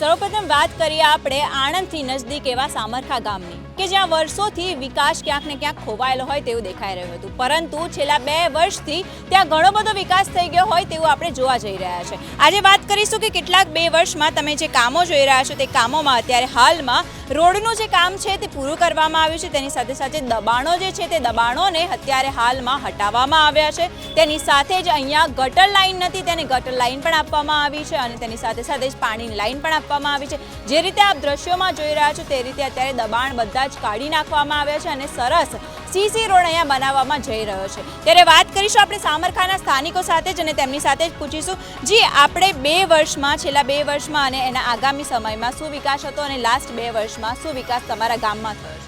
સર્વપ્રથમ વાત કરીએ આપણે આણંદથી નજદીક એવા સામરખા ગામની, કે જ્યાં વર્ષોથી વિકાસ ક્યાંક ને ક્યાંક ખોવાયેલો હોય તેવું દેખાઈ રહ્યું હતું. પરંતુ છેલ્લા બે વર્ષથી ત્યાં ઘણો બધો વિકાસ થઈ ગયો હોય તેવું આપણે જોવા જઈ રહ્યા છે. આજે વાત કરીશું કે કેટલાક બે વર્ષમાં તમે જે કામો જોઈ રહ્યા છો તે કામોમાં અત્યારે હાલમાં રોડનું જે કામ છે તે પૂરું કરવામાં આવ્યું છે. તેની સાથે સાથે દબાણો જે છે તે દબાણોને અત્યારે હાલમાં હટાવવામાં આવ્યા છે. તેની સાથે જ અહીંયા ગટર લાઈન નથી, તેને ગટર લાઈન પણ આપવામાં આવી છે અને તેની સાથે સાથે જ પાણીની લાઈન પણ આપવામાં આવી છે. જે રીતે આપ દ્રશ્યોમાં જોઈ રહ્યા છો તે રીતે અત્યારે દબાણ બધા જ કાઢી નાખવામાં આવ્યા છે અને સરસ સીસી રોડ અહીંયા બનાવવામાં જઈ રહ્યો છે. ત્યારે વાત કરીશું આપણે સામરખાના સ્થાનિકો સાથે જ અને તેમની સાથે જ પૂછીશું, જી, આપણે બે વર્ષમાં, છેલ્લા બે વર્ષમાં અને એના આગામી સમયમાં શું વિકાસ હતો અને લાસ્ટ બે વર્ષમાં શું વિકાસ તમારા ગામમાં થયો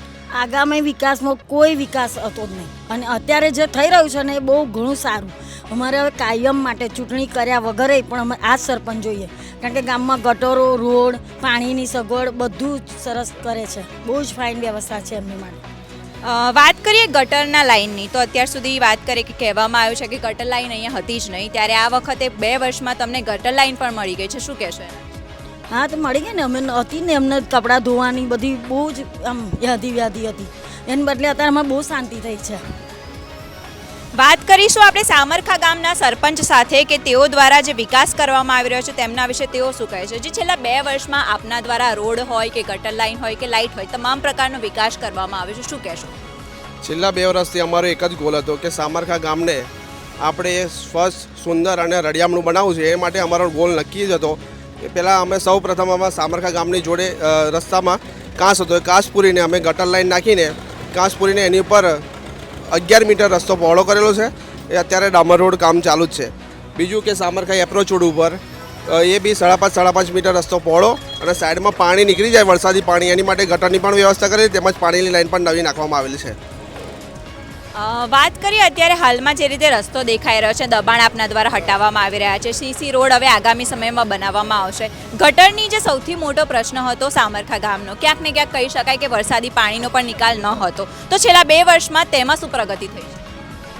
આગામી વિકાસમાં કોઈ વિકાસ હતો જ નહીં. અને અત્યારે જે થઈ રહ્યું છે ને એ બહુ ઘણું સારું. અમારે હવે કાયમ માટે ચૂંટણી કર્યા વગરે પણ અમે આ સરપંચ જોઈએ. કારણ કે ગામમાં ગટરો રોડ પાણીની સગવડ બધું જ સરસ કરે છે. બહુ જ ફાઇન વ્યવસ્થા છે એમની માટે. વાત કરીએ ગટરના લાઇનની તો અત્યાર સુધી વાત કરીએ કે કહેવામાં આવ્યું છે કે ગટર લાઇન અહીંયા હતી જ નહીં. ત્યારે આ વખતે બે વર્ષમાં તમને ગટર લાઇન પણ મળી ગઈ છે. શું કહેશો હા તો મળી ગઈ ને. અમે હતી ને એમને કપડાં ધોવાની બધી બહુ જ આમ યાદી વ્યાધી હતી. એને બદલે અત્યારે અમારે બહુ શાંતિ થઈ છે. વાત કરીશું આપણે સામરખા ગામના સરપંચ સાથે કે તેઓ દ્વારા જે વિકાસ કરવામાં આવી રહ્યો છે તેમના વિશે તેઓ શું કહે છે? જે છેલ્લા બે વર્ષમાં આપના દ્વારા રોડ હોય કે ગટર લાઇન હોય કે લાઇટ હોય તમામ પ્રકારનો વિકાસ કરવામાં આવ્યો છે, શું કહેશો? છેલ્લા બે વર્ષથી અમારો એક જ ગોલ હતો કે સામરખા ગામને આપણે સ્વચ્છ, સુંદર અને રળિયામણું બનાવવું છે. એ માટે અમારો ગોલ નક્કી જ હતો કે પહેલાં અમે સૌ પ્રથમ અમારા સામરખા ગામની જોડે રસ્તામાં કાંસ હતો. એ કાંસ પૂરીને અમે ગટર લાઈન નાખીને, કાંસ પૂરીને એની ઉપર અગિયાર મીટર રસ્તો પહોળો કરેલો છે. એ અત્યારે ડામર રોડ કામ ચાલુ જ છે. બીજું કે સામરખાઈ એપ્રોચ રોડ ઉપર એ બી સાડા પાંચ સાડા પાંચ મીટર રસ્તો પહોળો અને સાઈડમાં પાણી નીકળી જાય વરસાદી પાણી, એની માટે ગટરની પણ વ્યવસ્થા કરેલી, તેમજ પાણીની લાઈન પણ નવી નાખવામાં આવેલી છે. વાત કરીએ અત્યારે હાલમાં જે રીતે રસ્તો દેખાઈ રહ્યો છે, દબાણ આપના દ્વારા હટાવવામાં આવી રહ્યા છે. સીસી રોડ હવે આગામી સમયમાં બનાવવામાં આવશે. ગટરની જે સૌથી મોટો પ્રશ્ન હતો સામરખા ગામનો, ક્યાંક ને ક્યાંક કહી શકાય કે વરસાદી પાણીનો પણ નિકાલ ન હતો. તો છેલ્લા બે વર્ષમાં તેમાં શું પ્રગતિ થઈ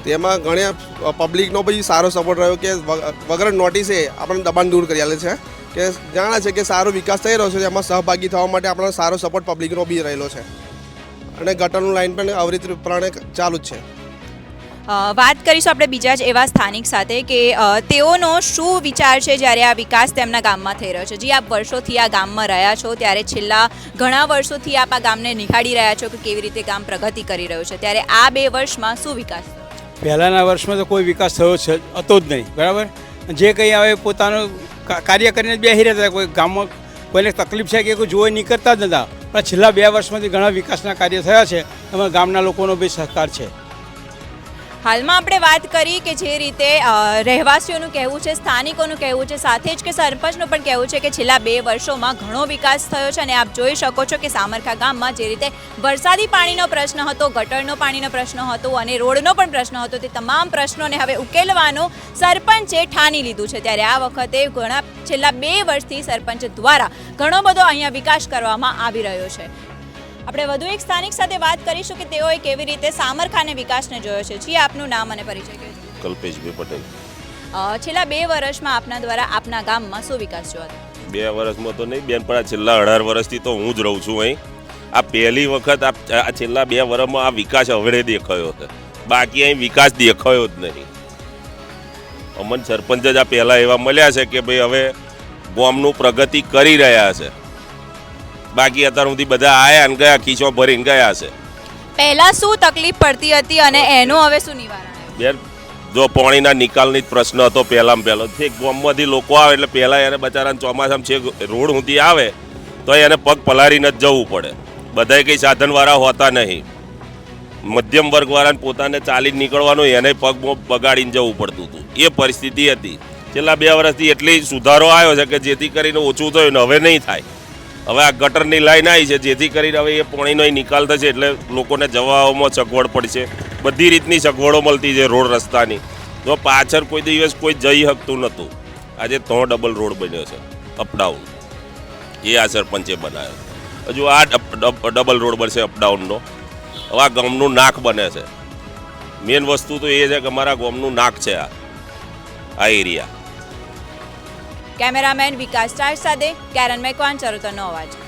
તેમાં ઘણા પબ્લિકનો બી સારો સપોર્ટ રહ્યો કે વગ- વગર નોટિસે આપણને દબાણ દૂર કરી આલે છે. કે જાણે છે કે સારો વિકાસ થઈ રહ્યો છે, એમાં સહભાગી થવા માટે આપણો સારો સપોર્ટ પબ્લિકનો બી રહેલો છે. અને ગટરનું લાઈન પણ અવરિત પ્રમાણે ચાલુ જ છે. વાત કરીશું આપણે બીજા જ એવા સ્થાનિક સાથે કે તેઓનો શું વિચાર છે જ્યારે આ વિકાસ તેમના ગામમાં થઈ રહ્યો છે? જી આપ વર્ષોથી આ ગામમાં રહ્યા છો ત્યારે છેલ્લા ઘણા વર્ષોથી આપ આ ગામને નિહાળી રહ્યા છો કે કેવી રીતે ગામ પ્રગતિ કરી રહ્યું છે? ત્યારે આ બે વર્ષમાં શું વિકાસ થયો? પહેલાંના વર્ષમાં તો કોઈ વિકાસ થયો છે હતો જ નહીં બરાબર? જે કંઈ આવે પોતાનું કાર્ય કરીને બેસી રહેતા કોઈ ગામમાં કોઈને તકલીફ છે કે કોઈ જોઈ નીકળતા જ નતા. પણ છેલ્લા બે વર્ષમાંથી ઘણા વિકાસના કાર્ય થયા છે. એમાં ગામના લોકોનો બી સહકાર છે. હાલમાં આપણે વાત કરી કે જે રીતે રહેવાસીઓનું કહેવું છે, સ્થાનિકોનું કહેવું છે, સાથે જ કે સરપંચનું પણ કહેવું છે કે છેલ્લા બે વર્ષોમાં ઘણો વિકાસ થયો છે અને આપ જોઈ શકો છો કે સામરખા ગામમાં જે રીતે વરસાદી પાણીનો પ્રશ્ન હતો, ગટરનો પાણીનો પ્રશ્ન હતો અને રોડનો પણ પ્રશ્ન હતો, તે તમામ પ્રશ્નોને હવે ઉકેલવાનું સરપંચે ઠાની લીધું છે. ત્યારે આ વખતે ઘણા, છેલ્લા બે વર્ષથી સરપંચ દ્વારા ઘણો બધો અહીંયા વિકાસ કરવામાં આવી રહ્યો છે. આપણે વધુ એક સ્થાનિક સાથે વાત કરીશું કે તેઓએ કેવી રીતે સામરખાને વિકાસને જોયો છે. જી આપનું નામ અને પરિચય કહે કલ્પેશભાઈ પટેલ. છેલ્લા બે વર્ષમાં આપના દ્વારા આપના ગામમાં શું વિકાસ જોવા? બે વર્ષમાં તો નહીં બેન પણ આ છેલ્લા અઢાર વર્ષથી તો હું જ રહું છું અહીં. આ પહેલી વખત આ છેલ્લા બે વર્ષમાં આ વિકાસ હવે દેખાયો છે બાકી અહીં વિકાસ દેખાયો જ નહીં. અમન સરપંચ જ આ પહેલાં એવા મળ્યા છે કે ભાઈ હવે ગામનું પ્રગતિ કરી રહ્યા છે. બાકી અત્યાર સુધી બધા આયા ને ગયા ખીચો ભરીને ગયા છે. પહેલા શું તકલીફ પડતી હતી અને એનું હવે શું નિવારણ બેન જો પાણીના નિકાલની જ પ્રશ્ન હતો પહેલામાં પહેલો. જે ગામમાંથી લોકો આવે એટલે પહેલાં એને બચારાને ચોમાસામાં છે રોડ સુધી આવે તો એને પગ પલારીને જ જવું પડે. બધાય કંઈ સાધનવાળા હોતા નહીં. મધ્યમ વર્ગવાળાને પોતાને ચાલી નીકળવાનું એને પગ બગાડીને જવું પડતું હતું. એ પરિસ્થિતિ હતી. છેલ્લા બે વર્ષથી એટલી સુધારો આવ્યો છે કે જેથી કરીને ઓછું થયું ને હવે નહીં થાય. હવે આ ગટરની લાઈન આવી છે, જેથી કરીને હવે એ પાણીનો નિકાલ થશે એટલે લોકોને જવામાં સગવડ પડશે. બધી રીતની સગવડો મળતી છે રોડ રસ્તાની. તો પાછળ કોઈ દિવસ કોઈ જઈ શકતું નહોતું આજે તો ડબલ રોડ બન્યો છે અપડાઉન એ આ સરપંચે બનાવ્યો. હજુ આ ડબ- ડબ- ડબલ રોડ બનશે અપડાઉનનો હવે આ ગામનું નાક બને છે. મેન વસ્તુ તો એ છે કે અમારા ગામનું નાક છે આ. આ એરિયા. કેમેરામેન વિકાસ ચાર સાથે કેરન મેકવાન ચરોતરનો અવાજ